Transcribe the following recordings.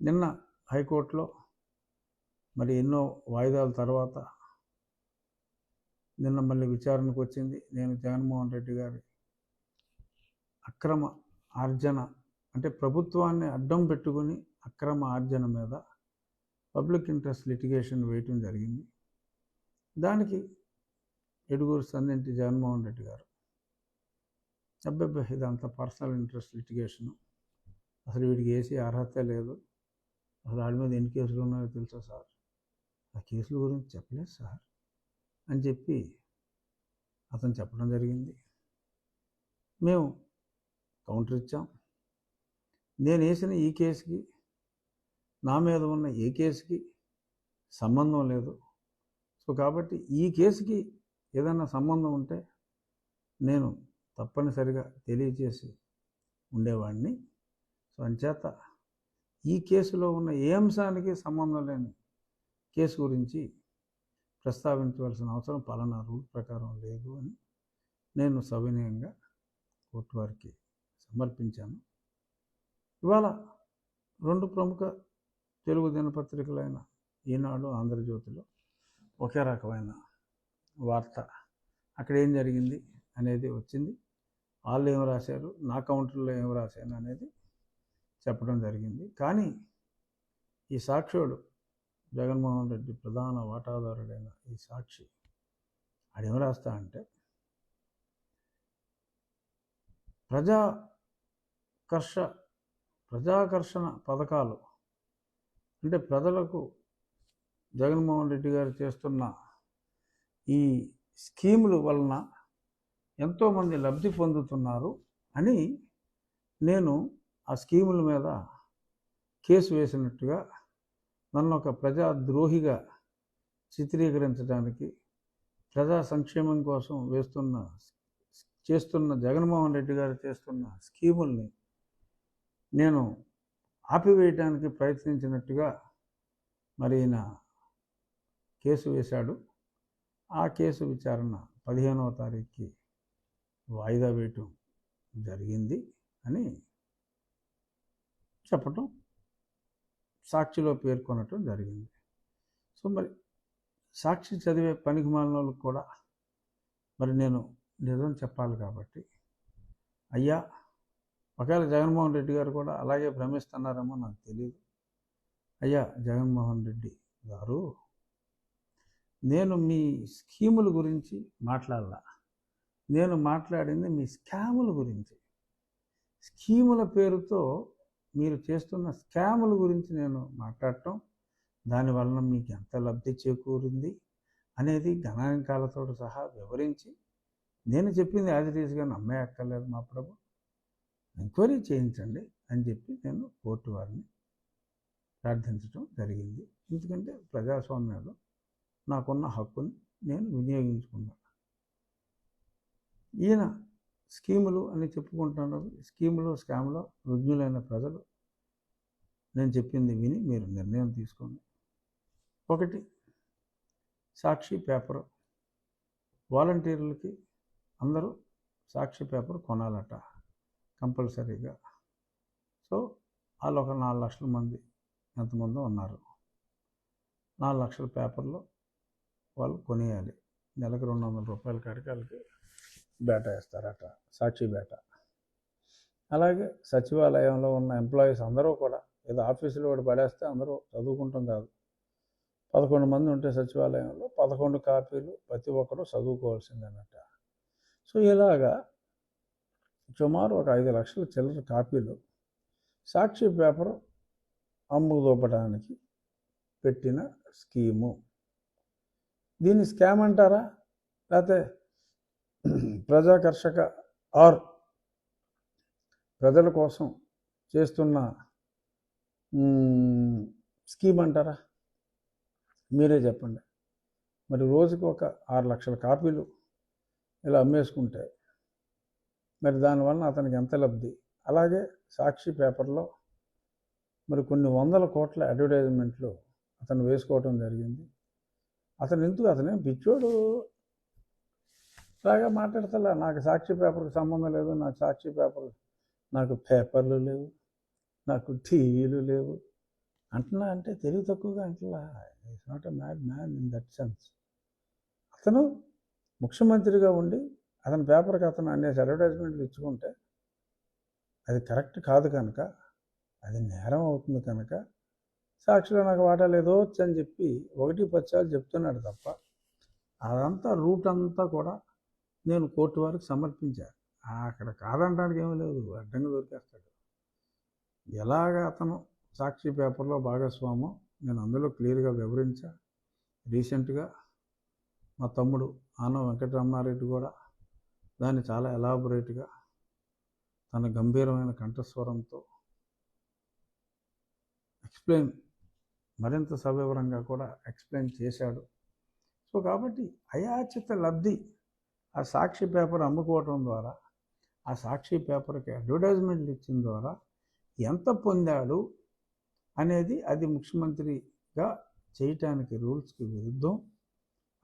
నిన్న హైకోర్టులో మరి ఎన్నో వాయిదాల తర్వాత నిన్న మళ్ళీ విచారణకు వచ్చింది. నేను జగన్మోహన్ రెడ్డి గారి అక్రమ ఆర్జన అంటే ప్రభుత్వాన్ని అడ్డం పెట్టుకుని అక్రమ ఆర్జన మీద పబ్లిక్ ఇంట్రెస్ట్ లిటిగేషన్ వేయటం జరిగింది. దానికి ఎడుగురు సందింటి జగన్మోహన్ రెడ్డి గారు. అబ్బాబ్బా ఇదంతా పర్సనల్ ఇంట్రెస్ట్ లిటిగేషను. అసలు వీడికి వేసే అర్హత లేదు. అసలు వాడి మీద ఎన్ని కేసులు ఉన్నాయో తెలుసా సార్? ఆ కేసుల గురించి చెప్పలేదు సార్ అని చెప్పి అతను చెప్పడం జరిగింది. మేము కౌంటర్ ఇచ్చాం. నేను వేసిన ఈ కేసుకి నా మీద ఉన్న ఏ కేసుకి సంబంధం లేదు. సో కాబట్టి ఈ కేసుకి ఏదైనా సంబంధం ఉంటే నేను తప్పనిసరిగా తెలియజేసి ఉండేవాడిని. సో అంచేత ఈ కేసులో ఉన్న ఏ అంశానికి సంబంధం లేని కేసు గురించి ప్రస్తావించవలసిన అవసరం పలానా రూల్ ప్రకారం లేదు అని నేను సవినయంగా కోర్టు వారికి సమర్పించాను. ఇవాళ రెండు ప్రముఖ తెలుగు దినపత్రికలైన ఈనాడు ఆంధ్రజ్యోతిలో ఒకే రకమైన వార్త అక్కడ ఏం జరిగింది అనేది వచ్చింది. వాళ్ళు ఏం రాశారు? నా కౌంటర్లో ఏం రాశాను అనేది చెప్పడం జరిగింది. కానీ ఈ సాక్షుడు జగన్మోహన్ రెడ్డి ప్రధాన వాటాదారుడైన ఈ సాక్షి ఆడేం రాస్తా అంటే ప్రజాకర్ష ప్రజాకర్షణ పథకాలు అంటే ప్రజలకు జగన్మోహన్ రెడ్డి గారు చేస్తున్న ఈ స్కీముల వలన ఎంతోమంది లబ్ధి పొందుతున్నారు అని నేను ఆ స్కీముల మీద కేసు వేసినట్టుగా నన్ను ఒక ప్రజాద్రోహిగా చిత్రీకరించడానికి ప్రజా సంక్షేమం కోసం వేస్తున్న చేస్తున్న జగన్మోహన్ రెడ్డి గారు చేస్తున్న స్కీముల్ని నేను ఆపివేయటానికి ప్రయత్నించినట్టుగా మరి ఈయన కేసు వేశాడు. ఆ కేసు విచారణ పదిహేనవ తారీఖుకి వాయిదా వేయటం జరిగింది అని చెప్పటం సాక్షిలో పేర్కొనటం జరిగింది. సో మరి సాక్షి చదివే పనికి మాలిన వాళ్ళకి కూడా మరి నేను నిజం చెప్పాలి కాబట్టి అయ్యా ఒకవేళ జగన్మోహన్ రెడ్డి గారు కూడా అలాగే భ్రమిస్తున్నారేమో నాకు తెలియదు అయ్యా జగన్మోహన్ రెడ్డి గారు నేను మీ స్కీముల గురించి మాట్లాడాల. నేను మాట్లాడింది మీ స్కాముల గురించి. స్కీముల పేరుతో మీరు చేస్తున్న స్కాముల గురించి నేను మాట్లాడటం దానివలన మీకు ఎంత లబ్ధి చేకూరింది అనేది గణాంకాలతో సహా వివరించి నేను చెప్పింది యాజ్ ఇట్ ఈస్గా నమ్మే అక్కర్లేదు మా ప్రభు. ఎంక్వైరీ చేయించండి అని చెప్పి నేను కోర్టు వారిని ప్రార్థించడం జరిగింది. ఎందుకంటే ప్రజాస్వామ్యంలో నాకున్న హక్కుని నేను వినియోగించుకున్నాను. ఈయన స్కీములు అని చెప్పుకుంటున్నారు. స్కీములు స్కామ్లో రుజ్ఞులైన ప్రజలు. నేను చెప్పింది విని మీరు నిర్ణయం తీసుకోండి. ఒకటి సాక్షి పేపరు. వాలంటీర్లకి అందరూ సాక్షి పేపర్ కొనాలట కంపల్సరీగా. సో వాళ్ళు ఒక నాలుగు లక్షల మంది ఎంతమంది ఉన్నారు. నాలుగు లక్షల పేపర్లు వాళ్ళు కొనేయాలి. నెలకు రెండు వందల రూపాయల కాడికి వాళ్ళకి బేట వేస్తారట సాక్షి బేట. అలాగే సచివాలయంలో ఉన్న ఎంప్లాయీస్ అందరూ కూడా ఏదో ఆఫీసులో కూడా పడేస్తే అందరూ చదువుకుంటాం కాదు. పదకొండు మంది ఉంటే సచివాలయంలో పదకొండు కాపీలు ప్రతి ఒక్కరూ చదువుకోవాల్సిందేనట. సో ఇలాగా సుమారు ఒక ఐదు లక్షల చిల్లర కాపీలు సాక్షి పేపర్ అమ్ముదోపడానికి పెట్టిన స్కీము. దీన్ని స్కామ్ అంటారా? లేకపోతే ప్రజాకర్షక ఆర్ ప్రజల కోసం చేస్తున్న స్కీమ్ అంటారా? మీరే చెప్పండి. మరి రోజుకి ఒక ఆరు లక్షల కాపీలు ఇలా అమ్మేసుకుంటే మరి దానివల్ల అతనికి ఎంత లబ్ధి? అలాగే సాక్షి పేపర్లో మరి కొన్ని వందల కోట్ల అడ్వర్టైజ్మెంట్లు అతను వేసుకోవటం జరిగింది. అతను ఎందుకు అతనే పిచ్చోడు? లాగా మాట్లాడతలే. నాకు సాక్షి పేపర్కి సంబంధం లేదు. నాకు సాక్షి పేపర్ నాకు పేపర్లు లేవు. నాకు టీవీలు లేవు. అంటున్నా అంటే తెలివి తక్కువగా అంటున్నా. It's not a mad man in that sense అతను ముఖ్యమంత్రిగా ఉండి అతని పేపర్కి అతను అనేసి అడ్వర్టైజ్మెంట్లు ఇచ్చుకుంటే అది కరెక్ట్ కాదు కనుక అది నేరం అవుతుంది కనుక సాక్షిలో నాకు వాటా లేదో అని చెప్పి ఒకటి పచ్చాలు చెప్తున్నాడు తప్ప అదంతా రూట్ అంతా కూడా నేను కోర్టు వారికి సమర్పించాను అక్కడ కాదనడానికి ఏమీ లేదు. అడ్డంగా దొరికేస్తాడు. ఎలాగ అతను సాక్షి పేపర్లో భాగస్వామో నేను అందులో క్లియర్గా వివరించా. రీసెంట్గా మా తమ్ముడు ఆన వెంకటరమారెడ్డి కూడా దాన్ని చాలా ఎలాబొరేట్గా తన గంభీరమైన కంఠస్వరంతో ఎక్స్ప్లెయిన్ మరింత సవివరంగా కూడా ఎక్స్ప్లెయిన్ చేశాడు. సో కాబట్టి అయాచిత లబ్ధి ఆ సాక్షి పేపర్ అమ్ముకోవటం ద్వారా ఆ సాక్షి పేపర్కి అడ్వర్టైజ్మెంట్లు ఇచ్చిన ద్వారా ఎంత పొందాడు అనేది అది ముఖ్యమంత్రిగా చేయటానికి రూల్స్కి విరుద్ధం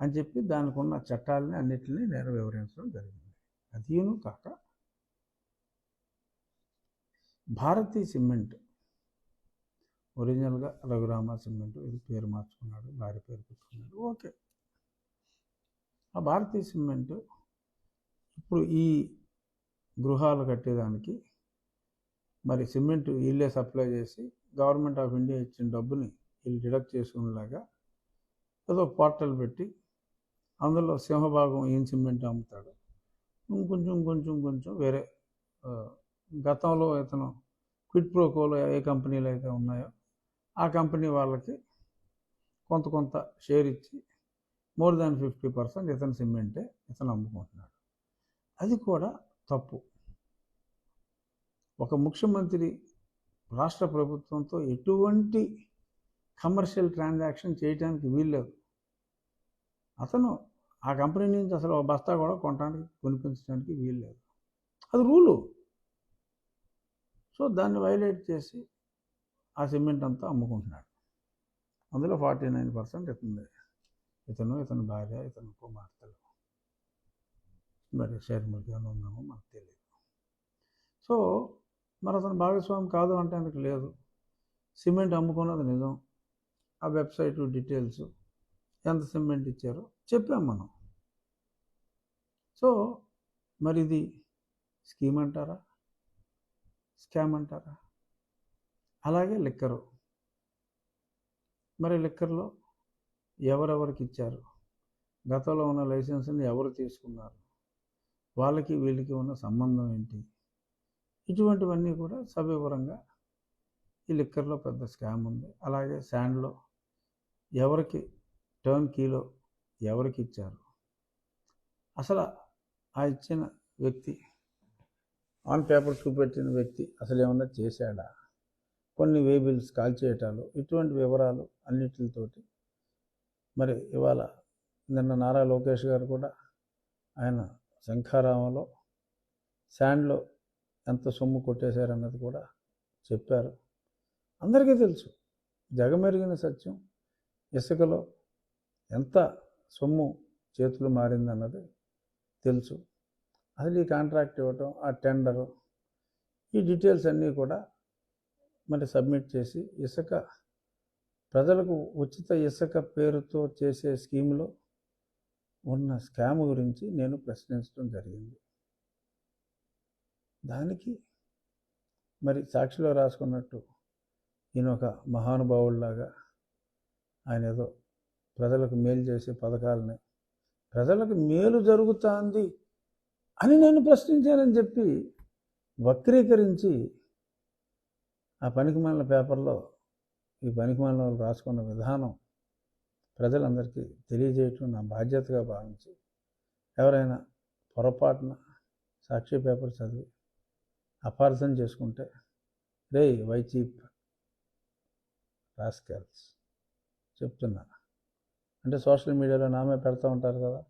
అని చెప్పి దానికి ఉన్న చట్టాలని అన్నిటిని నేను వివరించడం జరిగింది. అదీను కాక భారతీ సిమెంట్ ఒరిజినల్గా రఘురామ సిమెంట్ ఇది పేరు మార్చుకున్నాడు భార్య పేరు పెట్టుకున్నాడు ఓకే. ఆ భారతీయ సిమెంట్ ఇప్పుడు ఈ గృహాలు కట్టేదానికి మరి సిమెంట్ వీళ్ళే సప్లై చేసి గవర్నమెంట్ ఆఫ్ ఇండియా ఇచ్చిన డబ్బుని వీళ్ళు డిడక్ట్ చేసుకునేలాగా ఏదో పోర్టల్ పెట్టి అందులో సింహభాగం ఏం సిమెంట్ అమ్ముతాడు? ఇంకొంచెం కొంచెం కొంచెం వేరే గతంలో ఇతను క్విట్ ప్రోకోలో ఏ కంపెనీలు అయితే ఉన్నాయో ఆ కంపెనీ వాళ్ళకి కొంత కొంత షేర్ ఇచ్చి మోర్ దాన్ ఫిఫ్టీ పర్సెంట్ ఇతని సిమెంటే ఇతను అమ్ముకుంటున్నాడు. అది కూడా తప్పు. ఒక ముఖ్యమంత్రి రాష్ట్ర ప్రభుత్వంతో ఎటువంటి కమర్షియల్ ట్రాన్సాక్షన్ చేయడానికి వీల్లేదు. అతను ఆ కంపెనీ నుంచి అసలు ఒక బస్తా కూడా కొనడానికి కొనిపించడానికి వీల్లేదు. అది రూలు. సో దాన్ని వైలేట్ చేసి ఆ సిమెంట్ అంతా అమ్ముకుంటున్నాడు. అందులో ఫార్టీ నైన్ పర్సెంట్ ఇతను ఇతను ఇతని భార్య ఇతను కుమార్తెలు. మరి షర్మిలకి ఉన్నామో మనకు తెలియదు సో మరి అతను భాగస్వామి కాదు అంటే అంటానికి లేదు. సిమెంట్ అమ్ముకున్నది నిజం. ఆ వెబ్సైట్ డీటెయిల్స్ ఎంత సిమెంట్ ఇచ్చారో చెప్పాం మనం. సో మరి ఇది స్కీమ్ అంటారా? స్కామ్ అంటారా? అలాగే లిక్కరు. మరి లిక్కర్లో ఎవరెవరికి ఇచ్చారు? గతంలో ఉన్న లైసెన్స్ని ఎవరు తీసుకున్నారు? వాళ్ళకి వీళ్ళకి ఉన్న సంబంధం ఏంటి? ఇటువంటివన్నీ కూడా సవివరంగా ఈ లిక్కర్లో పెద్ద స్కామ్ ఉంది. అలాగే శాండ్లో ఎవరికి టర్న్ కీలో ఎవరికి ఇచ్చారు? అసలు ఆ ఇచ్చిన వ్యక్తి ఆన్ పేపర్ చూపెట్టిన వ్యక్తి అసలు ఏమన్నా చేశాడా? కొన్ని వేబిల్స్ కాల్ చేయటాలు ఇటువంటి వివరాలు అన్నిటితోటి మరి ఇవాళ నిన్న నారా లోకేష్ గారు కూడా ఆయన శంఖారామంలో శాండ్లో ఎంత సొమ్ము కొట్టేశారన్నది కూడా చెప్పారు. అందరికీ తెలుసు. జగమెరిగిన సత్యం ఇసుకలో ఎంత సొమ్ము చేతులు మారిందన్నది తెలుసు. అసలు ఈ కాంట్రాక్ట్ ఇవ్వటం ఆ టెండరు ఈ డీటెయిల్స్ అన్నీ కూడా మరి సబ్మిట్ చేసి ఇసుక ప్రజలకు ఉచిత ఇసుక పేరుతో చేసే స్కీములో ఉన్న స్కామ్ గురించి నేను ప్రశ్నించడం జరిగింది. దానికి మరి సాక్షిలో రాసుకున్నట్టు ఈయన ఒక మహానుభావుల్లాగా ఆయన ఏదో ప్రజలకు మేలు చేసే పథకాలని ప్రజలకు మేలు జరుగుతుంది అని నేను ప్రశ్నించానని చెప్పి వక్రీకరించి ఆ పనికిమాలిన పేపర్లో ఈ పనికిమాలిన వాళ్ళు రాసుకున్న విధానం ప్రజలందరికీ తెలియజేయటం నా బాధ్యతగా భావించి ఎవరైనా పొరపాటున సాక్షి పేపర్ చదివి అపార్థం చేసుకుంటే రే వైచీప్ రాస్కెల్స్ చెప్తున్నా. అంటే సోషల్ మీడియాలో నామే పెడతా ఉంటారు కదా?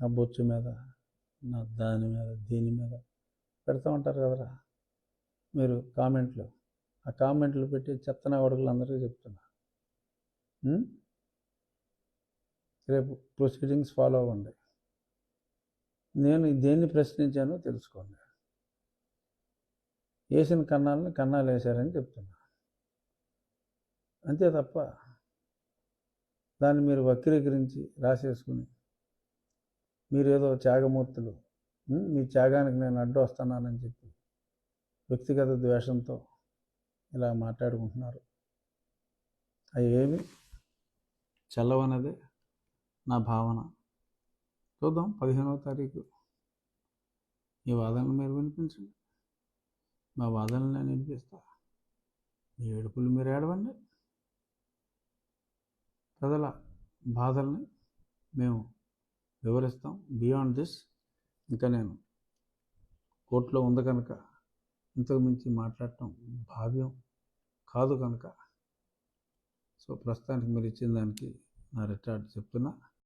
నా బొచ్చు మీద నా దాని మీద దీని మీద పెడతా ఉంటారు కదరా? మీరు కామెంట్లు ఆ కామెంట్లు పెట్టి చెత్తన కొడుకులు అందరికీ చెప్తున్నా. Hmm? రేపు ప్రొసీడింగ్స్ ఫాలో అవ్వండి. నేను దేన్ని ప్రశ్నించానో తెలుసుకోండి. వేసిన కన్నాలని కన్నాలు వేశారని చెప్తున్నా. అంతే తప్ప దాన్ని మీరు వక్రీకరించి రాసేసుకుని మీరేదో త్యాగమూర్తులు hmm? మీ త్యాగానికి నేను అడ్డు వస్తున్నానని చెప్పి వ్యక్తిగత ద్వేషంతో ఇలా మాట్లాడుకుంటున్నారు. అవి ఏమి చల్లవనదే నా భావన. చూద్దాం పదిహేనవ తారీఖు. ఈ వాదనలు మీరు వినిపించండి. మా వాదనలు నేను వినిపిస్తా. మీ ఏడుపులు మీరు ఏడవండి. ప్రజల బాధల్ని మేము వివరిస్తాం. బియాండ్ దిస్ ఇంకా నేను కోర్టులో ఉంది కనుక ఇంతకు మించి మాట్లాడటం భావ్యం కాదు కనుక సో ప్రస్తుతానికి మీరు ఇచ్చిన దానికి నా రిటార్డ్ చెప్తున్నా.